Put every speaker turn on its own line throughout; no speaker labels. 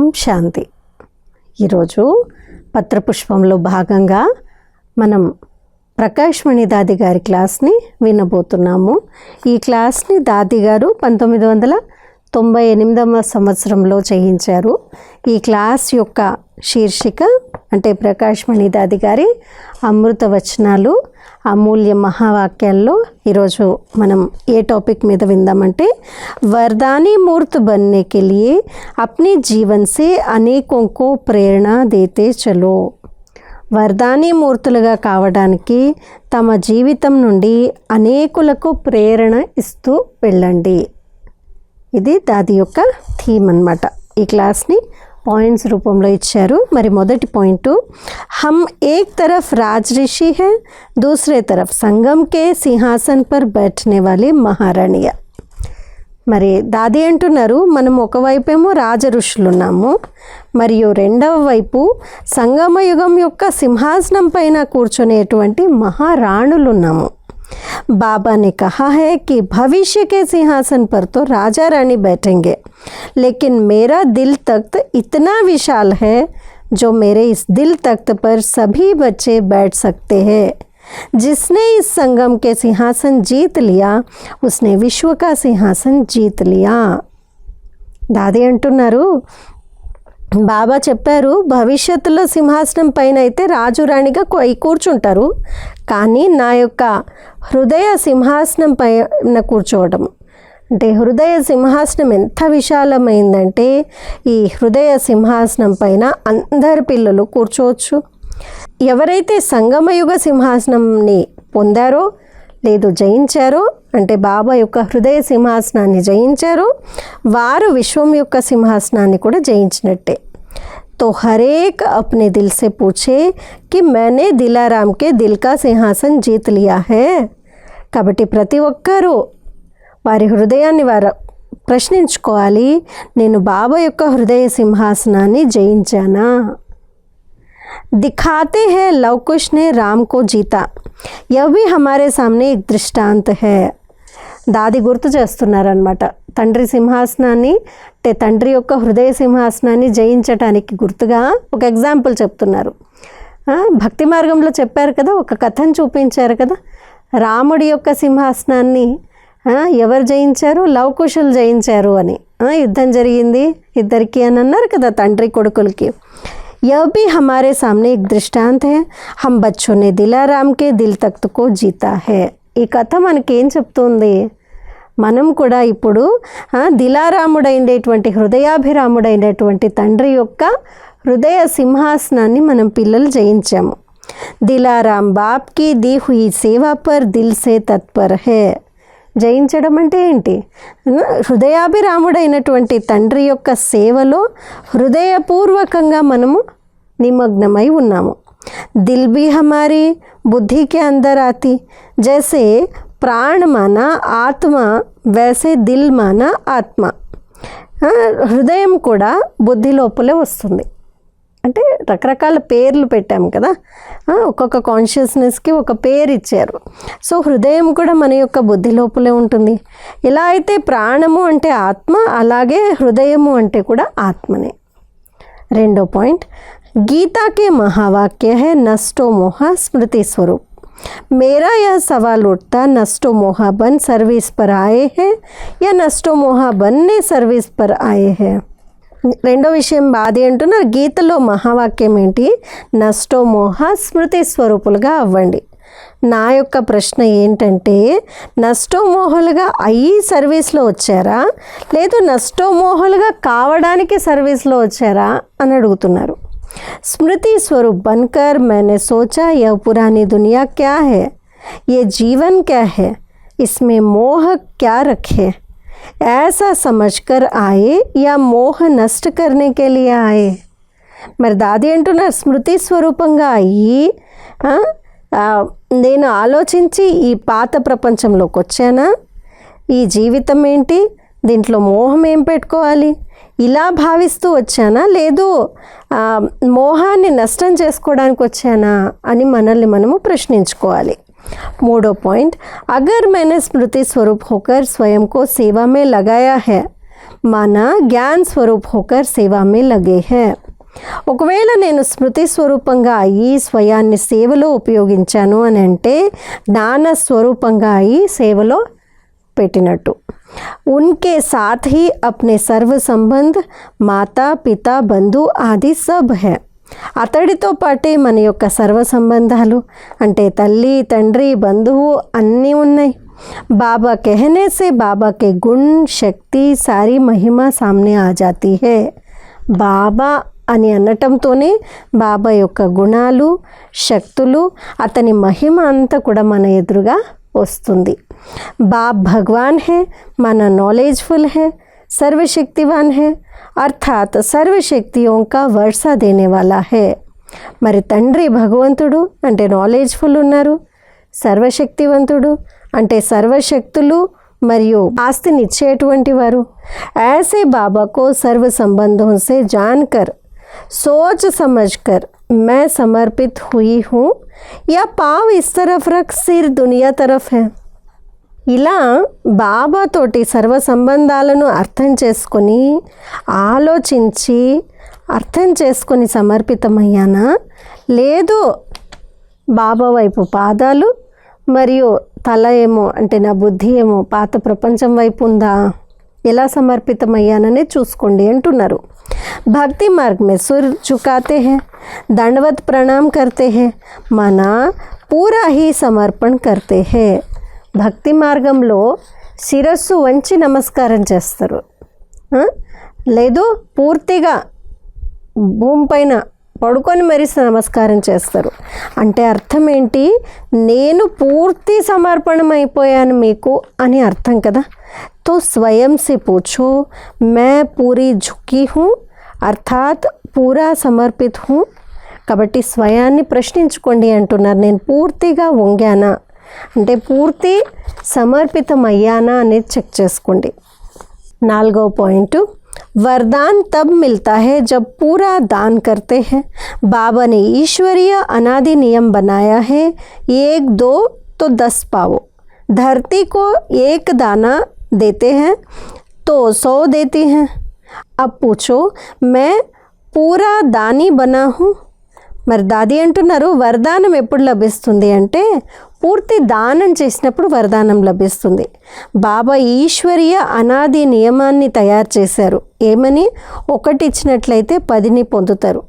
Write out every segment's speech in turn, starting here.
ఓం శాంతి. ఈరోజు పత్రపుష్పంలో భాగంగా మనం ప్రకాష్మణి దాది గారి క్లాస్ని వినబోతున్నాము. ఈ క్లాస్ని దాది గారు పంతొమ్మిది వందల తొంభై ఎనిమిదవ సంవత్సరంలో చేయించారు ఈ క్లాస్ యొక్క శీర్షిక అంటే ప్రకాష్మణి దాది గారి అమృత వచనాలు అమూల్య మహావాక్యాల్లో ఈరోజు మనం ఏ టాపిక్ మీద విందామంటే वरदानी मूर्त बनने के लिए अपने जीवन से अनेकों को ప్రేరణ దేతే చలో వరదాని మూర్తులుగా కావడానికి తమ జీవితం నుండి అనేకులకు ప్రేరణ ఇస్తూ వెళ్ళండి ఇది దాది యొక్క థీమ్ అనమాట ఈ క్లాస్ని పాయింట్స్ రూపంలో ఇచ్చారు. మరి మొదటి పాయింట్ హమ్ ఏక్ తరఫ్ రాజ్ ऋषि హే దూసరే తరఫ్ సంగం కే సింహాసన్ పర్ बैठने వాళ్ళే మహారాణియ. మరి దాది అంటున్నారు మనం ఒకవైపేమో రాజ ఋషులు ఉన్నాము మరియు రెండవ వైపు సంగమయుగం యొక్క సింహాసనం పైన కూర్చునేటువంటి మహారాణులు ఉన్నాము बाबा ने कहा है कि भविष्य के सिंहासन पर तो राजा रानी बैठेंगे लेकिन मेरा दिल तख्त इतना विशाल है जो मेरे इस दिल तख्त पर सभी बच्चे बैठ सकते हैं जिसने इस संगम के सिंहासन जीत लिया उसने विश्व का सिंहासन जीत लिया దాది అంటున్నారు బాబా చెప్పారు భవిష్యత్తులో సింహాసనం పైన అయితే రాజు రాణిగా కూర్చుంటారు. కానీ నా యొక్క హృదయ సింహాసనం పైన కూర్చోవడం అంటే హృదయ సింహాసనం ఎంత విశాలమైందంటే ఈ హృదయ సింహాసనం పైన అందరి పిల్లలు కూర్చోవచ్చు. ఎవరైతే సంగమయుగ సింహాసనంని పొందారో లేదు జయించారో అంటే బాబా యొక్క హృదయ సింహాసనాన్ని జయించారో వారు విశ్వం యొక్క సింహాసనాన్ని కూడా జయించినట్టే तो हर एक अपने दिल से पूछे कि मैंने दिलाराम के दिल का सिंहासन जीत लिया है కాబట్టి ప్రతి ఒక్కరూ వారి హృదయాన్ని వారు ప్రశ్నించుకోవాలి నేను బాబా యొక్క హృదయ సింహాసనాన్ని జయించానా दिखाते हैं लवकुश ने राम को जीता यह भी हमारे सामने एक दृष्टांत है దాది గుర్తు చేస్తున్నారనమాట తండ్రి సింహాసనాన్ని అంటే తండ్రి యొక్క హృదయ సింహాసనాన్ని జయించటానికి గుర్తుగా ఒక ఎగ్జాంపుల్ చెప్తున్నారు ఆ, భక్తి మార్గంలో చెప్పారు కదా ఒక కథను చూపించారు కదా రాముడి యొక్క సింహాసనాన్ని ఆ, ఎవరు జయించారు లవకుశులు జయించారు అని ఆ, యుద్ధం జరిగింది ఇద్దరికి అని అన్నారు కదా తండ్రి కొడుకులకి यह भी हमारे सामने एक दृष्टांत है हम बच्चों ने दिलाराम के दिल तख्त को जीता है ఈ కథ మనకేం చెప్తుంది మనం కూడా ఇప్పుడు ఆ, దిలారాముడైనటువంటి హృదయాభిరాముడైనటువంటి తండ్రి యొక్క హృదయ సింహాసనాన్ని మనం పిల్లలు జయించాము దిలారాం బాప్ కి दी हुई सेवा पर दिल से तत्पर है జయించడం అంటే ఏంటి? హృదయాభిరాముడైనటువంటి తండ్రి యొక్క సేవలో హృదయపూర్వకంగా మనము నిమగ్నమై ఉన్నాము. దిల్ బి హమారీ బుద్ధికి అందరాతి జైసే ప్రాణమాన ఆత్మ వేసే దిల్ మాన ఆత్మ హృదయం కూడా బుద్ధి లోపలే వస్తుంది. అంటే రకరకాల పేర్లు పెట్టాము కదా ఆ, ఒక్కొక్క కాన్షియస్నెస్కి ఒక పేరు ఇచ్చారు సో హృదయం కూడా మన యొక్క బుద్ధి లోపలే ఉంటుంది ఎలా అయితే ప్రాణము అంటే ఆత్మ అలాగే హృదయము అంటే కూడా ఆత్మనే రెండో పాయింట్ गीता के महावाक्य है नष्टो मोहा स्मृति स्वरूप मेरा यह सवाल उठता नष्टो मोहा बन सर्विस पर आए हैं या नष्टो मोहा बनने सर्विस पर आए हैं రెండో విషయం బాధి అంటున్నారు గీతలో మహావాక్యం ఏంటి నష్టో మోహ స్మృతి స్వరూపులుగా అవ్వండి నా యొక్క ప్రశ్న ఏంటంటే నష్టోమోహలుగా అయ్యి సర్వీస్లో వచ్చారా లేదు నష్టోమోహలుగా కావడానికి సర్వీస్లో వచ్చారా అని అడుగుతున్నారు स्मृति स्वरूप बनकर मैंने सोचा यह पुरानी दुनिया क्या है ये जीवन क्या है इसमें मोह क्या रखे ऐसा समझकर आए या मोह नष्ट करने के लिए आए మరి దాది అంటున్నారు స్మృతి స్వరూపంగా అయ్యి ఆ, ఆ, నేను ఆలోచించి ఈ పాత ప్రపంచంలోకి వచ్చానా ఈ జీవితం ఏంటి దీంట్లో మోహం ఏం పెట్టుకోవాలి ఇలా భావిస్తూ వచ్చానా లేదు ఆ, మోహాన్ని నష్టం చేసుకోవడానికి వచ్చానా అని మనల్ని మనము ప్రశ్నించుకోవాలి మూడో पॉइंट अगर मैंने स्मृति स्वरूप होकर स्वयं को सेवा में लगाया है माना ज्ञान स्वरूप होकर सेवा में लगे हैं ఒకవేళ నేను స్మృతి స్వరూపంగా అయ్యి స్వయాన్ని సేవలో ఉపయోగించాను అని అంటే జ్ఞాన స్వరూపంగా అయి సేవలో పెట్టినట్టు उनके साथ ही अपने सर्व संबंध మాతా పిత బంధు ఆది సబ్ है అతడితో పాటే మన యొక్క సర్వ సంబంధాలు అంటే తల్లి తండ్రి బంధువు అన్నీ ఉన్నాయి బాబా कहने से बाबा के गुण शक्ति सारी महिमा सामने आ जाती है బాబా అని అనటంతోనే బాబా యొక్క గుణాలు శక్తులు అతని మహిమ అంతా కూడా మన ఎదురుగా వస్తుంది बाप भगवान है माना नॉलेजफुल है सर्वशक्तिवान है అర్థాత్ సర్వశక్తియోं का వర్షా దేనే వాలా హే మరి తండ్రి భగవంతుడు అంటే నాలెడ్జ్ఫుల్ ఉన్నారు సర్వశక్తివంతుడు అంటే సర్వశక్తులు మరియు ఆస్తినిచ్చేటువంటి వారు ऐसे बाबा को सर्व संबंधों से जानकर सोच समझकर मैं समर्पित हुई हूँ या पाव इस तरफ रख सिर दुनिया तरफ है ఇలా బాబాతోటి సర్వ సంబంధాలను అర్థం చేసుకొని ఆలోచించి అర్థం చేసుకొని సమర్పితమయ్యానా? లేదు. బాబా వైపు పాదాలు మరియు తల ఏమో అంటే నా బుద్ధి ఏమో పాత ప్రపంచం వైపు ఉందా? ఎలా సమర్పితమయ్యాననే చూసుకోండి అంటున్నారు. భక్తి మార్గ్ మే సుర్ చుకాతే హే దండవత్ ప్రణామ్ కర్తే హే మన పూరా హీ సమర్పణ కర్తే హే. భక్తి మార్గంలో శిరస్సు వంచి నమస్కారం చేస్తారు. లేదు పూర్తిగా భూమి పైన పడుకొని మరి నమస్కారం చేస్తారు. అంటే అర్థం ఏంటి? నేను పూర్తి సమర్పణం అయిపోయాను మీకు అని అర్థం కదా? తో స్వయం సే పూచో మే పూరి ఝుకీ हूँ అర్థాత్ పూరా సమర్పిత హూ. కాబట్టి స్వయాన్ని ప్రశ్నించుకోండి అంటున్నారు. నేను పూర్తిగా వంగానా? అంటే పూర్తి సమర్పితం అయ్యానా అనేది చెక్ చేసుకోండి नालगो पॉइंट वरदान तब मिलता है जब पूरा दान करते हैं बाबा ने ईश्वरीय अनादि नियम बनाया है एक दो तो दस पाओ धरती को एक दाना देते हैं तो सौ देती हैं अब पूछो मैं पूरा दानी बना हूँ మరి దాది అంటున్నారు వరదానం ఎప్పుడు లభిస్తుంది అంటే పూర్తి దానం చేసినప్పుడు వరదానం లభిస్తుంది. బాబా ఈశ్వరీయ అనాది నియమాన్ని తయారు చేశారు. ఏమని? ఒకటి ఇచ్చినట్లయితే పదిని పొందుతారు.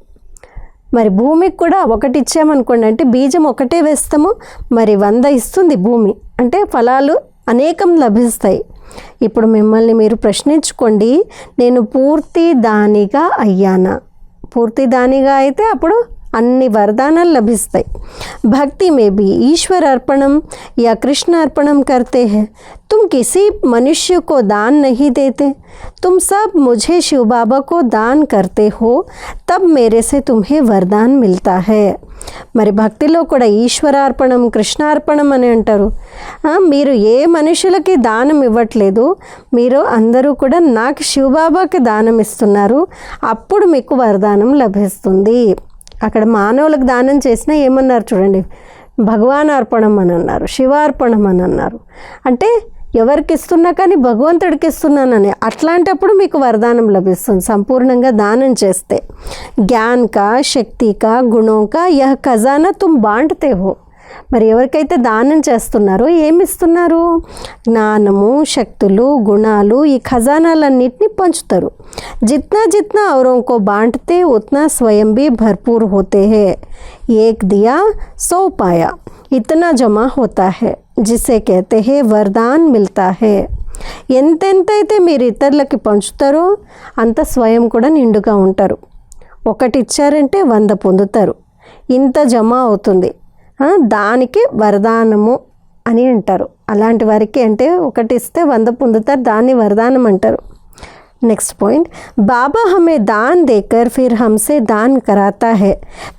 మరి భూమికి కూడా ఒకటి ఇచ్చామనుకోండి అంటే బీజం ఒకటే వేస్తాము మరి వంద ఇస్తుంది భూమి. అంటే ఫలాలు అనేకం లభిస్తాయి. ఇప్పుడు మిమ్మల్ని మీరు ప్రశ్నించుకోండి నేను పూర్తి దానిగా అయ్యానా? పూర్తి దానిగా అయితే అప్పుడు అన్ని వరదానాలు లభిస్తాయి భక్తి में भी ईश्वर अर्पणम या कृष्ण अर्पणम करते हैं तुम किसी मनुष्य को दान नहीं देते तुम सब मुझे शिव बाबा को दान करते हो तब मेरे से तुम्हें वरदान मिलता है మరి భక్తిలో కూడా ఈశ్వరార్పణం కృష్ణార్పణం అని అంటారు ఆ, మీరు ఏ మనుషులకి దానం ఇవ్వట్లేదు మీరు అందరూ కూడా నాకు శివబాబాకి దానం ఇస్తున్నారు అప్పుడు మీకు వరదానం లభిస్తుంది అక్కడ మానవులకు దానం చేసినా ఏమన్నారు చూడండి? భగవాన్ అర్పణం అని అన్నారు శివార్పణం అని అన్నారు. అంటే ఎవరికి ఇస్తున్నా కానీ భగవంతుడికి ఇస్తున్నానని. అట్లాంటప్పుడు మీకు వరదానం లభిస్తుంది సంపూర్ణంగా దానం చేస్తే. జ్ఞాన్ కా శక్తి కా గుణం కా యహ ఖజానా తుమ్ బాంటతే హో. మరి ఎవరికైతే దానం చేస్తున్నారో ఏమిస్తున్నారు? జ్ఞానము శక్తులు గుణాలు ఈ ఖజానాలన్నింటినీ పంచుతారు. జిత్నా జిత్నా ఔరంకో బాంటతే ఉత్నా స్వయం భీ భర్పూర్ హోతే హే. ఏక్ దియా సో పాయా. ఇతనా జమా హోతా హే. జిసే కేతే హే వరదాన్ మిల్తా హే. ఎంతెంతైతే మీరు ఇతరులకి పంచుతారో అంత స్వయం కూడా నిండుగా ఉంటారు. ఒకటి ఇచ్చారంటే వంద పొందుతారు. ఇంత జమ అవుతుంది. దానికి వరదానము అని అంటారు అలాంటి వారికి అంటే ఒకటి ఇస్తే వంద పొందుతారు దాన్ని వరదానం అంటారు नेक्स्ट पॉइंट बाबा हमें दान देकर फिर हमसे दान कराता है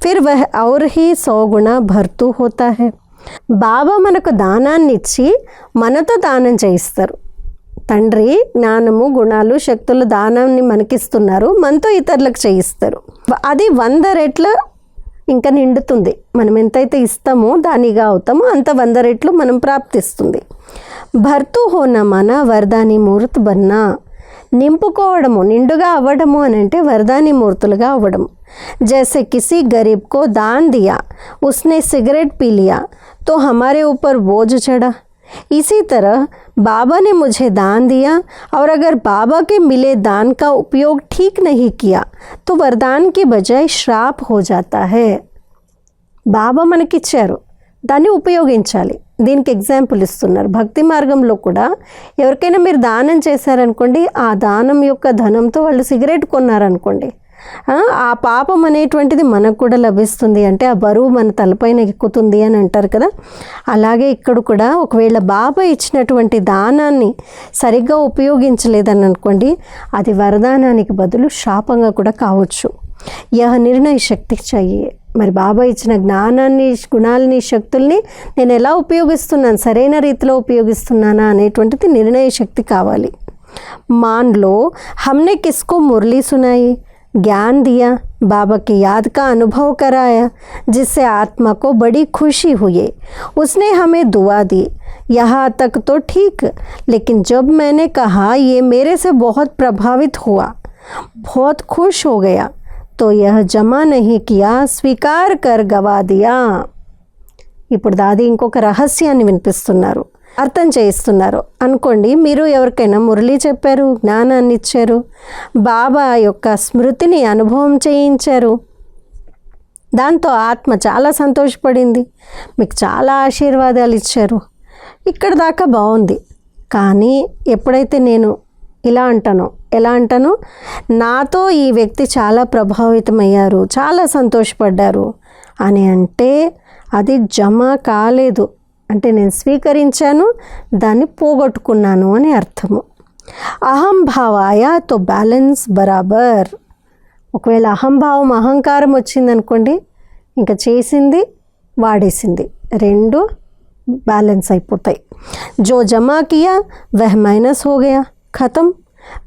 फिर वह और ही सौ गुना भरतू होता है బాబా మనకు దానాన్ని ఇచ్చి మనతో దానం చేయిస్తారు తండ్రి జ్ఞానము గుణాలు శక్తులు దానాన్ని మనకిస్తున్నారు మనతో ఇతరులకు చేయిస్తారు అది వంద రెట్ల ఇంకా నిండుతుంది. మనం ఎంతైతే ఇస్తామో దానిగా అవుతామో అంత వంద రెట్లు మనం ప్రాప్తిస్తుంది. భర్తూ హోనా మన వరదాని మూర్తి బన్నా. నింపుకోవడము నిండుగా అవ్వడము అని అంటే వరదాని మూర్తులుగా అవ్వడం జైసే కిసి గరీబ్కో దాన్ దియా. ఉస్నే సిగరెట్ పీలియా తో హమారే ఊపర్ బోజు చడా. इसी तरह बाबा ने मुझे दान दिया और अगर बाबा के मिले दान का उपयोग ठीक नहीं किया तो वरदान की बजाय श्राप हो जाता है బాబా మనకిచ్చారు దాన్ని ఉపయోగించాలి దీనికి ఎగ్జాంపుల్ ఇస్తున్నారు భక్తి మార్గంలో కూడా ఎవరికైనా మీరు దానం చేశారనుకోండి ఆ దానం యొక్క ధనంతో వాళ్ళు సిగరెట్ కొన్నారనుకోండి ఆ పాపం అనేటువంటిది మనకు కూడా లభిస్తుంది. అంటే ఆ బరువు మన తలపైన ఎక్కుతుంది అని అంటారు కదా. అలాగే ఇక్కడ కూడా ఒకవేళ బాబా ఇచ్చినటువంటి దానాన్ని సరిగ్గా ఉపయోగించలేదని అనుకోండి అది వరదానానికి బదులు శాపంగా కూడా కావచ్చు. యహ నిర్ణయ శక్తి చెయ్యి మరి బాబా ఇచ్చిన జ్ఞానాన్ని గుణాలని శక్తుల్ని నేను ఎలా ఉపయోగిస్తున్నాను? సరైన రీతిలో ఉపయోగిస్తున్నానా అనేటువంటిది నిర్ణయ శక్తి కావాలి. మాన్లో హమ్నే కిస్కో మురళీ సునాయి ज्ञान दिया बाबा की याद का अनुभव कराया जिससे आत्मा को बड़ी खुशी हुई उसने हमें दुआ दी यहाँ तक तो ठीक लेकिन जब मैंने कहा ये मेरे से बहुत प्रभावित हुआ बहुत खुश हो गया तो यह जमा नहीं किया स्वीकार कर गवा दिया ఇప్పుడు దాది ఇంకొక రహస్యాన్ని వినిపిస్తున్నారు అర్థం చేయిస్తున్నారు. అనుకోండి మీరు ఎవరికైనా మురళి చెప్పారు జ్ఞానాన్ని ఇచ్చారు బాబా యొక్క స్మృతిని అనుభవం చేయించారు దాంతో ఆత్మ చాలా సంతోషపడింది మీకు చాలా ఆశీర్వాదాలు ఇచ్చారు ఇక్కడ దాకా బాగుంది. కానీ ఎప్పుడైతే నేను ఇలా అంటానో ఎలా అంటాను నాతో ఈ వ్యక్తి చాలా ప్రభావితమయ్యారు చాలా సంతోషపడ్డారు అని అంటే అది జమ కాలేదు. అంటే నేను స్వీకరించాను దాన్ని పోగొట్టుకున్నాను అని అర్థము. అహంభావాయ తో బ్యాలెన్స్ బరాబర్. ఒకవేళ అహంభావం అహంకారం వచ్చిందనుకోండి ఇంకా చేసింది వాడేసింది. రెండు బ్యాలెన్స్ అయిపోతాయి. జో జమా కియా మైనస్ హోగయా ఖతం.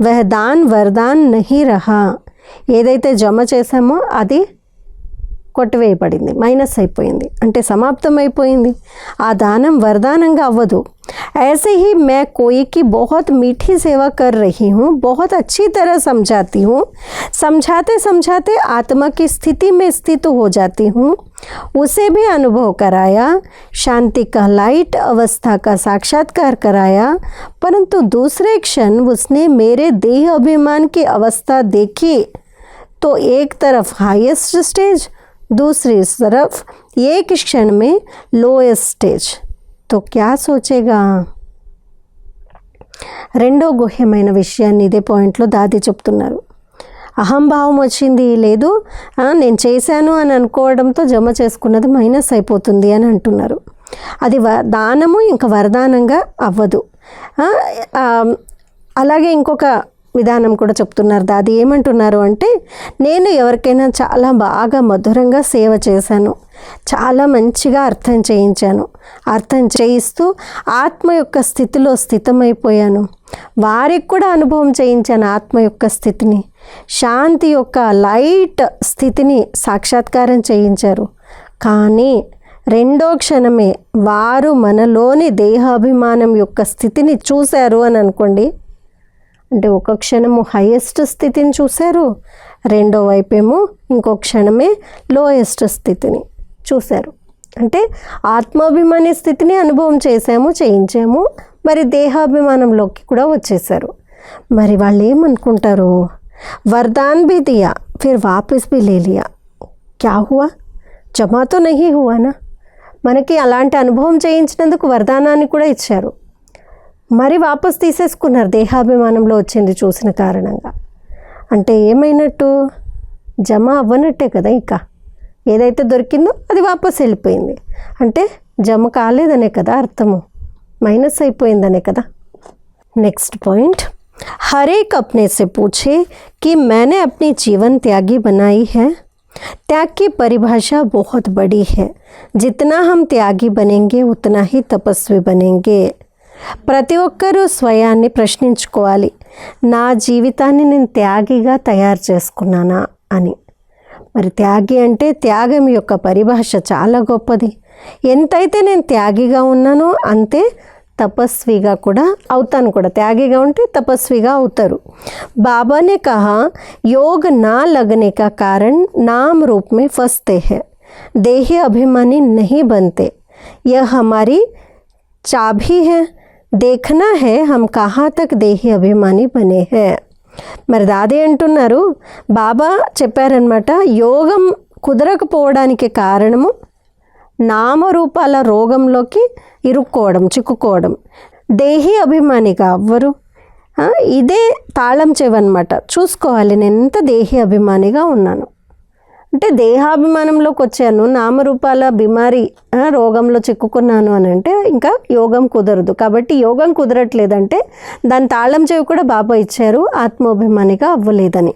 వెహ్ దాన్ వరదాన్ నహి రహా. ఏదైతే జమ చేశామో అది కొట్టివేయబడింది మైనస్ అయిపోయింది అంటే సమాప్తం అయిపోయింది ఆ దానం వరదానంగా అవ్వదు ऐसे ही मैं कोई की बहुत मीठी सेवा कर रही हूँ बहुत अच्छी तरह समझाती हूँ समझाते समझाते आत्मा की स्थिति में स्थित हो जाती हूँ उसे भी अनुभव कराया शांति का लाइट अवस्था का साक्षात्कार कराया परंतु दूसरे क्षण उसने मेरे देह अभिमान की अवस्था देखी तो एक तरफ हाईएस्ट स्टेज दूसरी तरफ एक क्षण में लोएस्ट स्टेज तो क्या सोचेगा రెండో గుహ్యమైన విషయాన్ని ఇదే పాయింట్లో దాది చెప్తున్నారు అహంభావం వచ్చింది లేదు ఆ, నేను చేశాను అని అనుకోవడంతో జమ చేసుకున్నది మైనస్ అయిపోతుంది అని అంటున్నారు అది వ దానము ఇంకా వరదానంగా అవ్వదు ఆ, ఆ, అలాగే ఇంకొక విధానం కూడా చెప్తున్నారు. దాది ఏమంటున్నారు అంటే నేను ఎవరికైనా చాలా బాగా మధురంగా సేవ చేశాను. చాలా మంచిగా అర్థం చేయించాను. అర్థం చేయిస్తూ ఆత్మ యొక్క స్థితిలో స్థితమైపోయాను. వారికి కూడా అనుభవం చేయించాను ఆత్మ యొక్క స్థితిని. శాంతి యొక్క లైట్ స్థితిని సాక్షాత్కారం చేయించారు. కానీ రెండో క్షణమే వారు మనలోని దేహాభిమానం యొక్క స్థితిని చూశారు అని అనుకోండి అంటే ఒక క్షణము హైయెస్ట్ స్థితిని చూశారు రెండో వైపేమో ఇంకో క్షణమే లోయెస్ట్ స్థితిని చూశారు అంటే ఆత్మాభిమాని స్థితిని అనుభవం చేశాము చేయించాము మరి దేహాభిమానంలోకి కూడా వచ్చేసారు మరి వాళ్ళు ఏమనుకుంటారు వరదాన్ भी दिया फिर वापस भी ले लिया क्या हुआ జమా తో నహీ హువానా మనకి అలాంటి అనుభవం చేయించినందుకు వరదానాన్ని కూడా ఇచ్చారు మరి వాపస్ తీసేసుకున్నారు దేహాభిమానంలో వచ్చింది చూసిన కారణంగా అంటే ఏమైనట్టు జమ అవ్వనట్టే కదా ఇంకా ఏదైతే దొరికిందో అది వాపస్ వెళ్ళిపోయింది అంటే జమ కాలేదనే కదా అర్థము మైనస్ అయిపోయిందనే కదా नेक्स्ट पॉइंट हर एक अपने से पूछे कि मैंने अपनी जीवन त्यागी बनाई है त्याग की परिभाषा बहुत बड़ी है जितना हम त्यागी बनेंगे उतना ही तपस्वी बनेंगे ప్రతి ఒక్కరూ స్వయాన్ని ప్రశ్నించుకోవాలి నా జీవితాన్ని నేను త్యాగిగా తయారు చేసుకున్నానా అని మరి త్యాగి అంటే త్యాగం యొక్క పరిభాష చాలా గొప్పది ఎంతైతే నేను త్యాగిగా ఉన్నానో అంతే తపస్విగా కూడా అవుతాను కూడా త్యాగిగా ఉంటే తపస్విగా అవుతారు बाबा ने कहा योग ना लगने का कारण नाम रूप में फंसते हैं देही अभिमानी नहीं बनते यह हमारी चाबी है देखना है हम कहाँ तक देही अभिमानी बने हैं మరి దాది అంటున్నారు బాబా చెప్పారనమాట యోగం కుదరకపోవడానికి కారణము నామరూపాల రోగంలోకి ఇరుక్కోవడం చిక్కుకోవడం దేహి అభిమానిగా అవ్వరు ఆ, ఇదే తాళం చెవన్నమాట చూసుకోవాలి నేను ఎంత దేహి అభిమానిగా ఉన్నాను అంటే దేహాభిమానంలోకి వచ్చాను నామరూపాల బిమారి ఆ, రోగంలో చిక్కుకున్నాను అని అంటే ఇంకా యోగం కుదరదు కాబట్టి యోగం కుదరట్లేదంటే దాని తాళం చెవి కూడా బాబా ఇచ్చారు ఆత్మాభిమానిగా అవ్వలేదని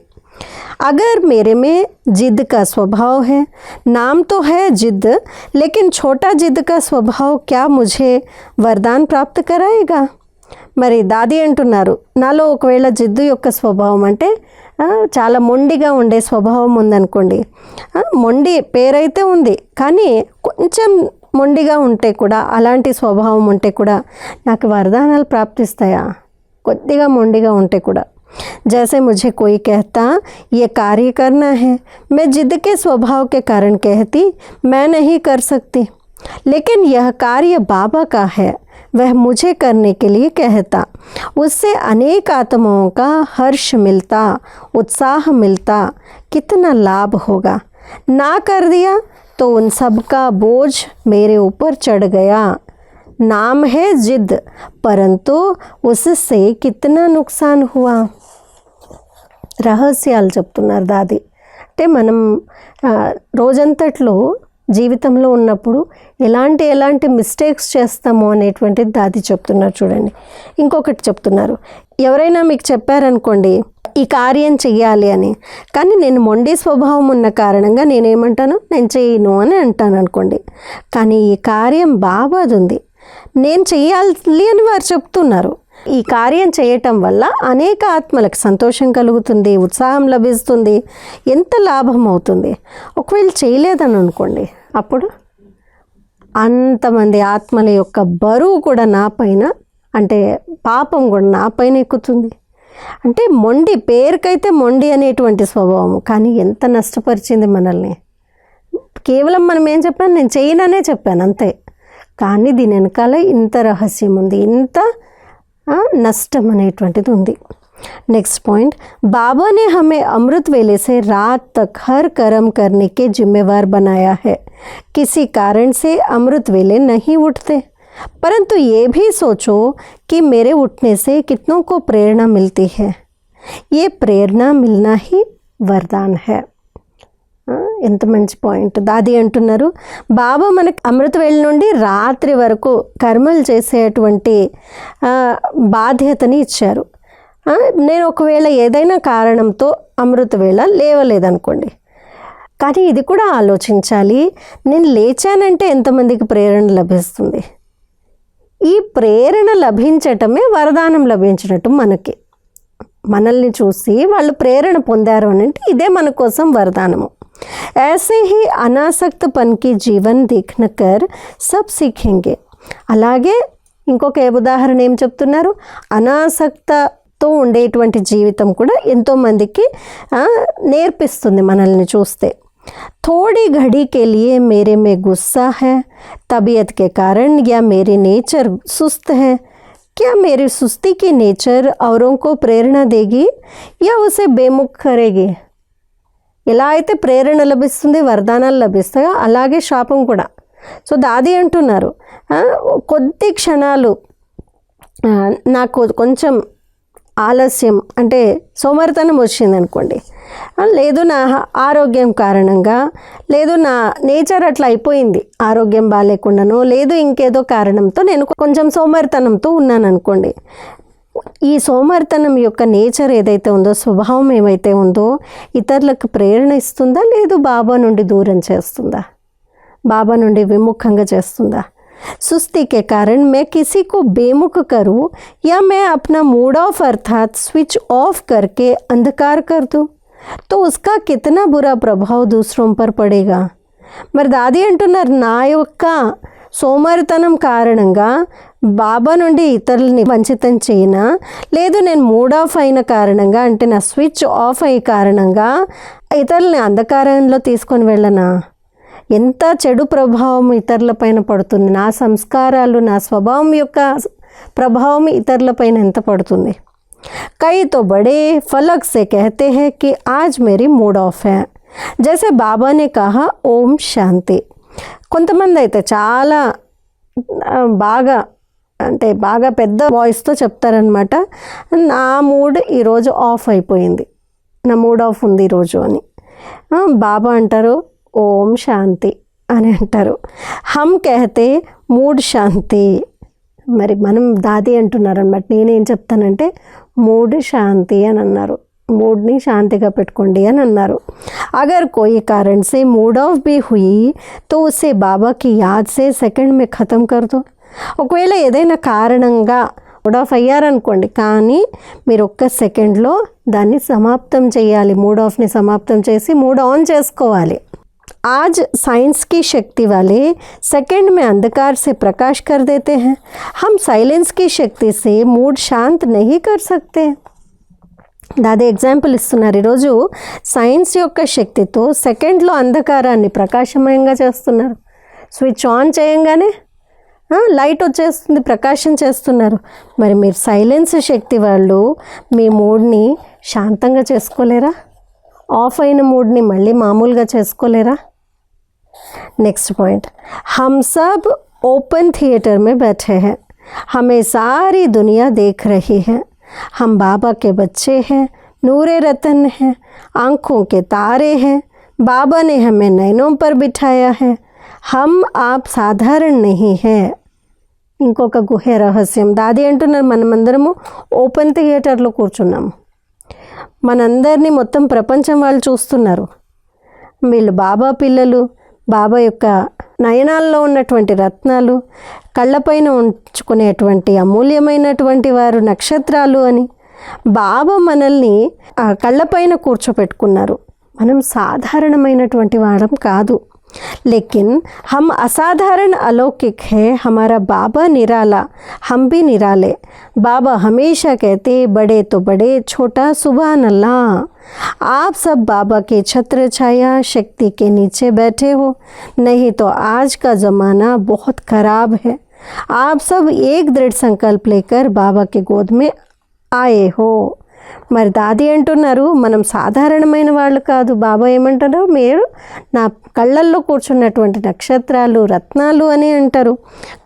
अगर मेरे में जिद का स्वभाव है नाम तो है जिद लेकिन छोटा जिद का स्वभाव क्या मुझे वरदान प्राप्त कराएगा మరి దాది అంటున్నారు నాలో ఒకవేళ జిద్దు యొక్క స్వభావం అంటే ఆ, చాలా మొండిగా ఉండే స్వభావం ఉందనుకోండి ఆ, మొండి పేరైతే ఉంది కానీ కొంచెం మొండిగా ఉంటే కూడా అలాంటి స్వభావం ఉంటే కూడా నాకు వరదానాలు ప్రాప్తిస్తాయా కొద్దిగా మొండిగా ఉంటే కూడా जैसे मुझे कोई कहता ये कार्य करना है मैं जिद के स्वभाव के कारण कहती मैं नहीं कर सकती लेकिन यह कार्य बाबा का है वह मुझे करने के लिए कहता उससे अनेक आत्माओं का हर्ष मिलता उत्साह मिलता कितना लाभ होगा ना कर दिया तो उन सब का बोझ मेरे ऊपर चढ़ गया नाम है जिद परंतु उससे कितना नुकसान हुआ రహస్యాలు చెప్తున్నారు దాది అంటే మనం ఆ, రోజంతట్లో జీవితంలో ఉన్నప్పుడు ఎలాంటి ఎలాంటి మిస్టేక్స్ చేస్తామో అనేటువంటిది దాది చెప్తున్నారు చూడండి. ఇంకొకటి చెప్తున్నారు. ఎవరైనా మీకు చెప్పారనుకోండి ఈ కార్యం చెయ్యాలి అని. కానీ నేను మొండి స్వభావం ఉన్న కారణంగా నేనేమంటాను? నేను చేయను అని అంటాను అనుకోండి. కానీ ఈ కార్యం బాబాది ఉంది. నేను చేయాలి అని వారు చెప్తున్నారు. ఈ కార్యం చేయటం వల్ల అనేక ఆత్మలకు సంతోషం కలుగుతుంది ఉత్సాహం లభిస్తుంది ఎంత లాభం అవుతుంది? ఒకవేళ చేయలేదని అనుకోండి అప్పుడు అంతమంది ఆత్మల యొక్క బరువు కూడా నా పైన అంటే పాపం కూడా నా పైన ఎక్కుతుంది. అంటే మొండి పేరుకైతే మొండి అనేటువంటి స్వభావం కానీ ఎంత నష్టపరిచింది మనల్ని. కేవలం మనం ఏం చెప్పాను? నేను చేయననే చెప్పాను అంతే. కానీ దీని వెనకాల ఇంత రహస్యం ఉంది ఇంత నష్టం అనేటువంటిది ఉంది. नेक्स्ट पॉइंट बाबा ने हमें अमृत वेले से रात तक हर कर्म करने के जिम्मेवार बनाया है किसी कारण से अमृत वेले नहीं उठते परंतु ये भी सोचो कि मेरे उठने से कितनों को प्रेरणा मिलती है ये प्रेरणा मिलना ही वरदान है ఆ, ఎంత మంచి పాయింట్ దాది అంటున్నారు బాబా మనకి అమృత వేళ నుండి రాత్రి వరకు కర్మలు చేసేటువంటి ఆ, బాధ్యతని ఇచ్చారు ఆ, నేను ఒకవేళ ఏదైనా కారణంతో అమృత వేళ లేవలేదనుకోండి కానీ ఇది కూడా ఆలోచించాలి నేను లేచానంటే ఎంతమందికి ప్రేరణ లభిస్తుంది ఈ ప్రేరణ లభించటమే వరదానం లభించినట్టు మనకి మనల్ని చూసి వాళ్ళు ప్రేరణ పొందారు అని అంటే ఇదే మన కోసం వరదానము ऐसे ही అనాసక్తపన్ కి జీవన్ देखना कर सब सीखेंगे అలాగే ఇంకొక ఏ ఉదాహరణ ఏం చెప్తున్నారు అనాసక్తతో ఉండేటువంటి జీవితం కూడా ఎంతోమందికి ఆ, నేర్పిస్తుంది మనల్ని చూస్తే थोड़ी घड़ी के लिए मेरे में गुस्सा है तबीयत के कारण या मेरी नेचर सुस्त है क्या मेरी सुस्ती की नेचर औरों को प्रेरणा देगी या उसे बेमुख करेगी ఎలా అయితే ప్రేరణ లభిస్తుంది వరదానాలు లభిస్తాయో అలాగే శాపం కూడా సో దాది అంటున్నారు ఆ, కొద్ది క్షణాలు ఆ, నాకు కొంచెం ఆలస్యం అంటే సోమరితనం వచ్చింది అనుకోండి లేదు నా ఆరోగ్యం కారణంగా లేదు నా నేచర్ అట్లా అయిపోయింది. ఆరోగ్యం బాగాలేకుండానో లేదు ఇంకేదో కారణంతో నేను కొంచెం సోమరితనంతో ఉన్నాను అనుకోండి ఈ సోమరితనం యొక్క నేచర్ ఏదైతే ఉందో స్వభావం ఏమైతే ఉందో ఇతరులకు ప్రేరణ ఇస్తుందా లేదు బాబా నుండి దూరం చేస్తుందా? బాబా నుండి విముఖంగా చేస్తుందా? सुस्ती के कारण मैं किसी को बेमुख करूं या मैं अपना मूड ऑफ अर्थात स्विच ऑफ करके अंधकार कर दूं तो उसका कितना बुरा प्रभाव दूसरों पर पड़ेगा మరి దాది అంటున్నారు నా యొక్క సోమరితనం కారణంగా బాబా నుండి ఇతరులని వంచితం చేయనా లేదు నేను మూడ్ ఆఫ్ అయిన కారణంగా అంటే నా స్విచ్ ఆఫ్ అయ్యే కారణంగా ఇతరులని అంధకారంలో తీసుకొని వెళ్ళనా ఎంత చెడు ప్రభావం ఇతరుల పైన పడుతుంది నా సంస్కారాలు నా స్వభావం యొక్క ప్రభావం ఇతరుల పైన ఎంత పడుతుంది कई तो बड़े फलक से कहते हैं कि आज मेरी मूड ऑफ है जैसे బాబా ने कहा ఓం శాంతి కొంతమంది అయితే చాలా ఆ, బాగా అంటే బాగా పెద్ద వాయిస్తో చెప్తారనమాట నా మూడ్ ఈరోజు ఆఫ్ అయిపోయింది నా మూడ్ ఆఫ్ ఉంది ఈరోజు అని ఆ, బాబా అంటారు ఓం శాంతి అని అంటారు. హమ్ కహతే మూడ్ శాంతి. మరి మనం దాది అంటున్నారనమాట నేనేం చెప్తానంటే మూడ్ శాంతి అని అన్నారు. మూడ్ని శాంతిగా పెట్టుకోండి అని అన్నారు. అగర్ కోయి కారణ్ సే మూడ్ ఆఫ్ బి హుయి తో ఉసే బాబాకి యాద్ సే సెకండ్ మే ఖతం కర్దో ఒకవేళ ఏదైనా కారణంగా మూడ్ ఆఫ్ అయ్యారనుకోండి కానీ మీరు ఒక్క సెకండ్లో దాన్ని సమాప్తం చేయాలి. మూడ్ ఆఫ్ని సమాప్తం చేసి మూడ్ ఆన్ చేసుకోవాలి. आज साइंस की शक्ति वाले सेकंड में अंधकार से प्रकाश कर देते हैं हम साइलेंस की शक्ति से मूड शांत नहीं कर सकते దాది ఎగ్జాంపుల్ ఇస్తున్నారు ఈరోజు సైన్స్ యొక్క శక్తితో సెకండ్లో అంధకారాన్ని ప్రకాశమయంగా చేస్తున్నారు స్విచ్ ఆన్ చేయంగానే ఆ, లైట్ వచ్చేస్తుంది ప్రకాశం చేస్తున్నారు మరి మీరు సైలెన్స్ శక్తి వాళ్ళు మీ మూడ్ని శాంతంగా చేసుకోలేరా ఆఫ్ అయిన మూడ్ని మళ్ళీ మామూలుగా చేసుకోలేరా नेक्स्ट पॉइंट हम सब ओपन थिएटर में बैठे हैं हमें सारी दुनिया देख रही है हम बाबा के बच्चे हैं नूरे रतन हैं आँखों के तारे हैं बाबा ने हमें नैनों पर बिठाया है हम आप साधारण नहीं हैं ఇంకొక గుహ రహస్యం దాది అంటున్నారు మనమందరము ఓపెన్ థియేటర్లో కూర్చున్నాము మనందరినీ మొత్తం ప్రపంచం వాళ్ళు చూస్తున్నారు. వీళ్ళు బాబా పిల్లలు బాబా యొక్క నయనాల్లో ఉన్నటువంటి రత్నాలు కళ్ళపైన ఉంచుకునేటువంటి అమూల్యమైనటువంటి వారు నక్షత్రాలు అని బాబా మనల్ని ఆ కళ్ళపైన కూర్చోపెట్టుకున్నారు. మనం సాధారణమైనటువంటి వారం కాదు. लेकिन हम असाधारण अलौकिक है, हमारा बाबा निराला, हम भी निराले। बाबा हमेशा कहते, बड़े तो बड़े, छोटा सुबह अल्लाह आप सब बाबा के छत्र छाया, शक्ति के नीचे बैठे हो। नहीं तो आज का ज़माना बहुत खराब है। आप सब एक दृढ़ संकल्प लेकर बाबा के गोद में आए हो। మరి దాది అంటున్నారు మనం సాధారణమైన వాళ్ళు కాదు బాబా ఏమంటారు? మీరు నా కళ్ళల్లో కూర్చున్నటువంటి నక్షత్రాలు రత్నాలు అని అంటారు.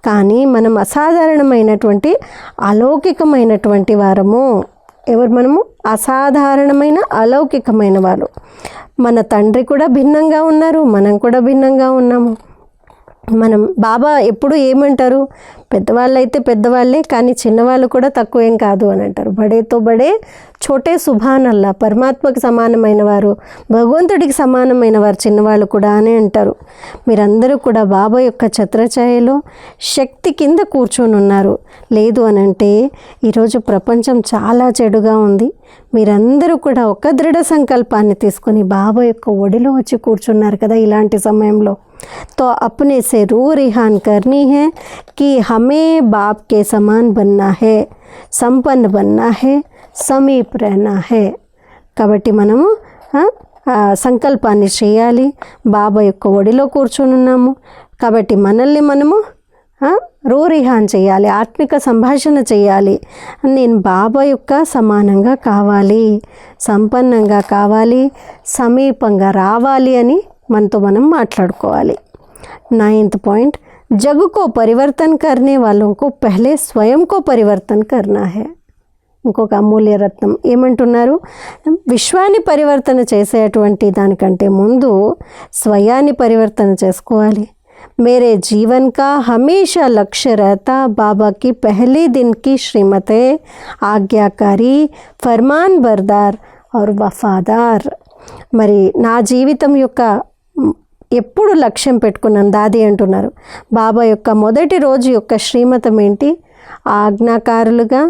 కానీ మనం అసాధారణమైనటువంటి అలౌకికమైనటువంటి వారము. ఎవరు మనము? అసాధారణమైన అలౌకికమైన వాళ్ళు. మన తండ్రి కూడా భిన్నంగా ఉన్నారు మనం కూడా భిన్నంగా ఉన్నాము. మనం బాబా ఎప్పుడు ఏమంటారు? పెద్దవాళ్ళు అయితే పెద్దవాళ్ళే కానీ చిన్నవాళ్ళు కూడా తక్కువేం కాదు అని అంటారు. బడేతో బడే చోటే సుభాన్ అల్లా పరమాత్మకి సమానమైన వారు భగవంతుడికి సమానమైన వారు చిన్నవాళ్ళు కూడా అని అంటారు మీరందరూ కూడా బాబా యొక్క ఛత్రఛాయలో శక్తి కింద కూర్చొని ఉన్నారు లేదు అని అంటే ఈరోజు ప్రపంచం చాలా చెడుగా ఉంది మీరందరూ కూడా ఒక దృఢ సంకల్పాన్ని తీసుకొని బాబా యొక్క ఒడిలో వచ్చి కూర్చున్నారు కదా ఇలాంటి సమయంలో तो अपने से रू रिहान करनी है कि हमें बाप के समान बनना है संपन्न बनना है సమీప్ रहना है కాబట్టి మనము ఆ, ఆ సంకల్పాన్ని చేయాలి బాబా యొక్క ఒడిలో కూర్చొని ఉన్నాము కాబట్టి మనల్ని మనము ఆ, రూరిహాన్ చేయాలి ఆత్మిక సంభాషణ చేయాలి నేను బాబా యొక్క సమానంగా కావాలి సంపన్నంగా కావాలి సమీపంగా రావాలి అని మనతో మనం మాట్లాడుకోవాలి नाइन्थ पॉइंट जग को परिवर्तन करने वालों को पहले स्वयं को परिवर्तन करना है ఇంకొక అమూల్య రత్నం ఏమంటున్నారు విశ్వాన్ని పరివర్తన చేసేటువంటి దానికంటే ముందు స్వయాన్ని పరివర్తన చేసుకోవాలి मेरे जीवन का हमेशा लक्ष्य रहता बाबा की पहले दिन की श्रीमत है आज्ञाकारी फरमान बरदार और वफादार మరి నా జీవితం యొక్క ఎప్పుడు లక్ష్యం పెట్టుకున్నాను దాది అంటున్నారు బాబా యొక్క మొదటి రోజు యొక్క శ్రీమతం ఏంటి ఆజ్ఞాకారులుగా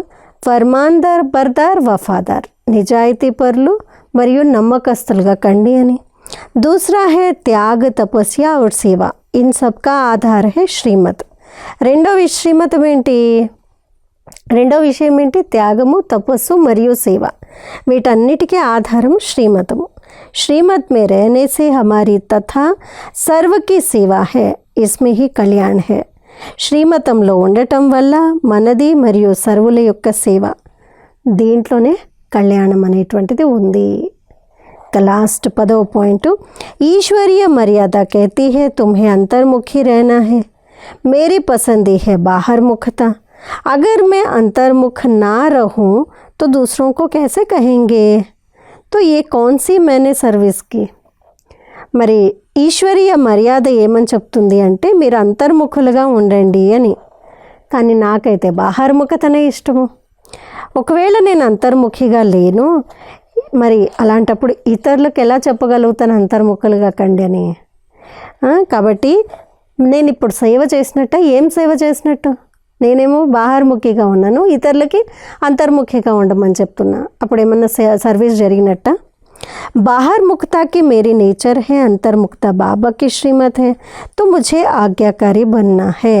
ఫర్మాన్దార్ బర్దార్ వఫాదార్ నిజాయితీ పరులు మరియు నమ్మకస్తులుగా కండి అని దూసరా హే త్యాగ్ తపస్య और సేవ ఇన్ సబ్కా ఆధార్ హే శ్రీమత్ రెండో వి- శ్రీమతం ఏంటి రెండో విషయం ఏంటి త్యాగము తపస్సు మరియు సేవ వీటన్నిటికీ ఆధారం శ్రీమతము శ్రీమత్ మే रहने से हमारी तथा सर्व की सेवा है इसमें ही కళ్యాణ్ है శ్రీమతంలో ఉండటం వల్ల మనది మరియు సర్వుల యొక్క సేవ దీంట్లోనే కళ్యాణం అనేటువంటిది ఉంది ఇక లాస్ట్ పదవ పాయింట్ ఈశ్వరీయ మర్యాద कहती है तुम्हें अंतर्मुखी रहना है मेरी पसंदी है बाहर मुखता अगर मैं अंतर्मुख ना रहूं तो दूसरों को कैसे कहेंगे तो ये कौन सी मैंने सर्विस की మరి ఈశ్వరీయ మర్యాద ఏమని చెప్తుంది అంటే మీరు అంతర్ముఖులుగా ఉండండి అని. కానీ నాకైతే బాహర్ముఖతనే ఇష్టము. ఒకవేళ నేను అంతర్ముఖిగా లేను మరి అలాంటప్పుడు ఇతరులకు ఎలా చెప్పగలుగుతాను అంతర్ముఖులుగా కండి అని? కాబట్టి నేను ఇప్పుడు సేవ చేసినట్ట? ఏం సేవ చేసినట్టు? నేనేమో బాహర్ముఖిగా ఉన్నాను ఇతరులకి అంతర్ముఖిగా ఉండమని చెప్తున్నా. అప్పుడు ఏమన్నా సర్వీస్ జరిగినట్ట? बाहर मुक्ता की मेरी नेचर है अंतर्मुक्ता बाबा की श्रीमत है तो मुझे ఆజ్ఞాకారి बनना है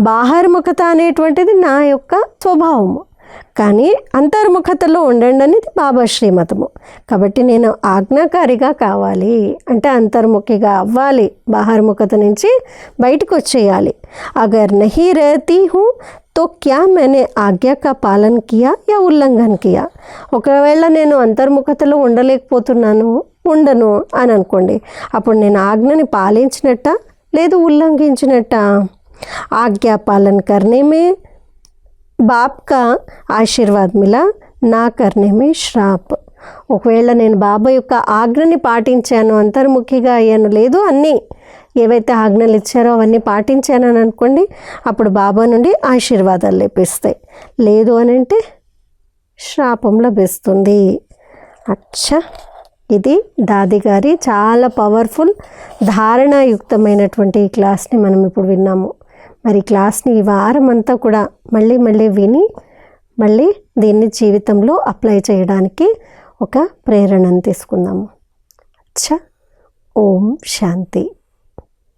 బాహర్ముఖత అనేటువంటిది నా యొక్క స్వభావము కానీ అంతర్ముఖతలో ఉండండి అనేది బాబా శ్రీమతము. కాబట్టి నేను ఆజ్ఞాకారిగా కావాలి అంటే అంతర్ముఖిగా అవ్వాలి. బాహర్ముఖత నుంచి బయటకు వచ్చేయాలి. అగర్ నహి రహతీ హూ తో క్యా మేనే ఆజ్ఞాక పాలన కియా యా ఉల్లంఘన్ కియా? ఒకవేళ నేను అంతర్ముఖతలో ఉండలేకపోతున్నాను ఉండను అని అనుకోండి. అప్పుడు నేను ఆజ్ఞని పాలించినట్ట లేదు ఉల్లంఘించినట్ట? ఆజ్ఞా పాలన కర్ణేమే బాప్ కా ఆశీర్వాద్ మిలా నా కర్ణమే శ్రాప్. ఒకవేళ నేను బాబా యొక్క ఆజ్ఞని పాటించాను అంతర్ముఖిగా అయ్యాను లేదు అన్నీ ఏవైతే ఆజ్ఞలు ఇచ్చారో అవన్నీ పాటించాను అని అనుకోండి అప్పుడు బాబా నుండి ఆశీర్వాదాలు లభిస్తాయి. లేదు అని అంటే శ్రాపం లభిస్తుంది. అచ్చా! ఇది దాది గారి చాలా పవర్ఫుల్ ధారణాయుక్తమైనటువంటి ఈ క్లాస్ని మనం ఇప్పుడు విన్నాము. మరి క్లాస్ని ఈ వారం అంతా కూడా మళ్ళీ మళ్ళీ విని మళ్ళీ దీన్ని జీవితంలో అప్లై చేయడానికి ఒక ప్రేరణను తీసుకుందాము. అచ్చా ఓం శాంతి.